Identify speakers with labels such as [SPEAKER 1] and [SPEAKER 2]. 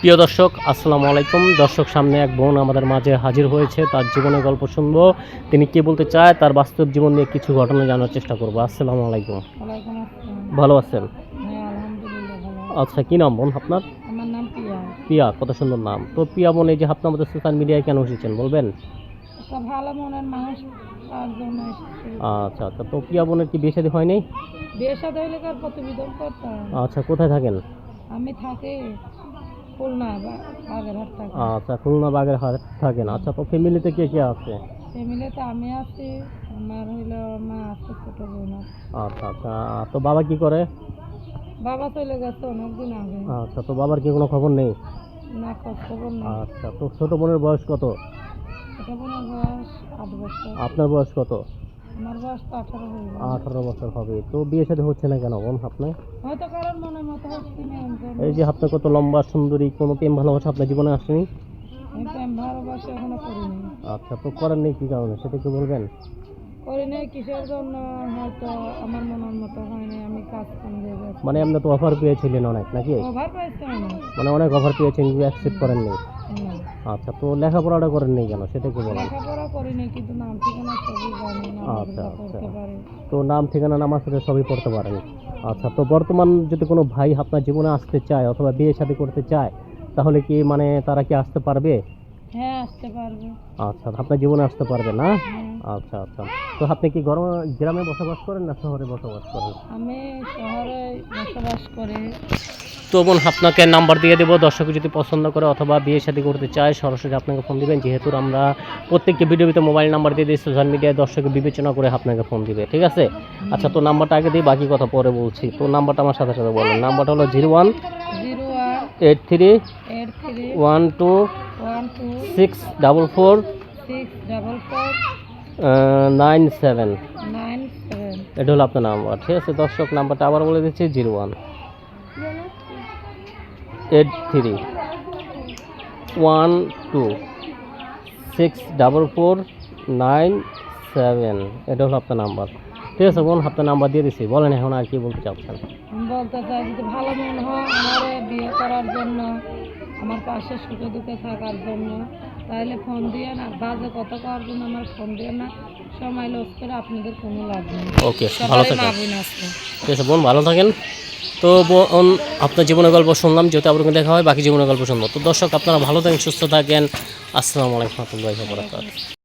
[SPEAKER 1] প্রিয় দর্শক আসসালামু আলাইকুম। দর্শক সামনে এক বোন আমাদের মাঝে হাজির হয়েছে। তার জীবনের গল্প শুনব। তিনি কি বলতে চায় তার বাস্তব জীবন নিয়ে কিছু ঘটনা জানার চেষ্টা করব। আসসালামু আলাইকুম। ভালো আছেন?
[SPEAKER 2] হ্যাঁ
[SPEAKER 1] আচ্ছা কি নাম বোন আপনার?
[SPEAKER 2] পিয়া
[SPEAKER 1] কত সুন্দর নাম। তো পিয়া বোন এই যে আপনার আমাদের সোশ্যাল মিডিয়ায় কেন এসেছেন বলবেন?
[SPEAKER 2] ভালো মনের মানুষ
[SPEAKER 1] আচ্ছা আচ্ছা। তো পিয়া বোনের কি বিয়ে শাদী হয়নি?
[SPEAKER 2] বিয়ে হলে
[SPEAKER 1] আচ্ছা কোথায় থাকেন?
[SPEAKER 2] আমি থাকি খুলনা বাগেরহাট থাকি।
[SPEAKER 1] আচ্ছা খুলনা বাগের হাট থাকেন। আচ্ছা তো ফ্যামিলিতে কে কে আছে?
[SPEAKER 2] ফ্যামিলিতে আমি আছি আমার হইল মা আছে ছোট বোন
[SPEAKER 1] আচ্ছা আচ্ছা তো বাবা কি করে?
[SPEAKER 2] বাবা চলে গেছে অনেকদিন আগে।
[SPEAKER 1] আচ্ছা তো বাবার কি কোনো খবর নেই?
[SPEAKER 2] না খবর না
[SPEAKER 1] আচ্ছা তো ছোট বোনের বয়স কত?
[SPEAKER 2] ছোট বোনের বয়স আট বছর।
[SPEAKER 1] আপনার বয়স কত?
[SPEAKER 2] আমার বয়স তো আঠারো হয়ে
[SPEAKER 1] আঠারো বছর হবে। তো বিয়ে সাথে হচ্ছে না কেন বোন আপনার?
[SPEAKER 2] হয়তো কারণ মনের মতো হচ্ছে না
[SPEAKER 1] এই যে আপনার কত লম্বা সুন্দরী কোনো প্রেম ভালোবাসা আপনার জীবনে আসেনি?
[SPEAKER 2] প্রেম ভালোবাসা এখনও করিনি।
[SPEAKER 1] আচ্ছা তো করেন নেই কী কারণে সেটা কি বলবেন?
[SPEAKER 2] করি নাই কিসের জন্য? হয়তো আমার মনের মতো হয়নি আমি কাজ কম দিয়ে গেছি।
[SPEAKER 1] মানে আপনি তো অফার পেয়েছিলেন অনেক নাকি? মানে অনেক অফার পেয়েছেন কিন্তু অ্যাকসেপ্ট করেননি। আচ্ছা তো লেখাপড়াটা করেন নেই কেন? সেটা কি বলেন?
[SPEAKER 2] লেখাপড়া করিনি কিন্তু নাম ঠিকানা সবই জানি
[SPEAKER 1] আচ্ছা, আচ্ছা। তো নাম ঠিকানা নামাজ সাথে সবই পড়তে পারেন। আচ্ছা তো বর্তমান যদি কোনো ভাই আপনার জীবনে আসতে চায় অথবা বিয়ে শাদী করতে চায় তাহলে কি মানে তারা কি আসতে পারবে?
[SPEAKER 2] হ্যাঁ আসতে পারবে।
[SPEAKER 1] আচ্ছা আপনার জীবনে আসতে পারবে না?
[SPEAKER 2] হ্যাঁ।
[SPEAKER 1] আচ্ছা আচ্ছা। তো আপনি কি গরম গ্রামে বসবাস করেন না শহরে বসবাস করেন?
[SPEAKER 2] আমি শহরে বসবাস করি।
[SPEAKER 1] তো বোন আপনাকে নাম্বার দিয়ে দেবো। দর্শক যদি পছন্দ করে অথবা বিয়ে শাদী করতে চায় সরাসরি আপনাকে ফোন দিবেন। যেহেতু আমরা প্রত্যেকটি ভিডিওতে মোবাইল নাম্বার দিয়ে দিই সোশ্যাল মিডিয়ায় দর্শকে বিবেচনা করে আপনাকে ফোন দিবে ঠিক আছে? আচ্ছা তো নাম্বারটা আগে দিই বাকি কথা পরে বলছি। তো নাম্বারটা আমার সাথে সাথে বলেন। নাম্বারটা হলো zero one
[SPEAKER 2] zero one
[SPEAKER 1] eight three
[SPEAKER 2] eight three
[SPEAKER 1] one two
[SPEAKER 2] one two
[SPEAKER 1] six double four
[SPEAKER 2] six double four
[SPEAKER 1] nine seven এটা হলো আপনার নাম্বার ঠিক আছে? দর্শক নাম্বারটা আবার বলে দিচ্ছি zero one eight three one two six double four nine seven এটা হলো আপনার নাম্বার ঠিক আছে বোন আপনার নাম্বার দিয়ে দিচ্ছি বলেন এখন আর কি বলতে চাচ্ছেন।
[SPEAKER 2] বলতে চাই যদি ভালো মন হয় আমার বিয়ে করার জন্য আমার পাশে সুখে দুঃখে থাকার জন্য তাহলে ফোন দিয়ে না। বাজে কথা করার জন্য আমার ফোন দিয়ে না। সময় লস করে আপনাদের কোনো লাভ নেই।
[SPEAKER 1] ওকে ভালো থাকেন
[SPEAKER 2] বোন
[SPEAKER 1] ঠিক আছে বোন ভালো থাকেন। তো বোন আপনার জীবনের গল্প শুনলাম যেহেতু আপনাকে দেখা হয় বাকি জীবনের গল্প শুনব। তো দর্শক আপনারা ভালো থাকেন সুস্থ থাকেন। আসসালামু আলাইকুম রহমতুল্লাহ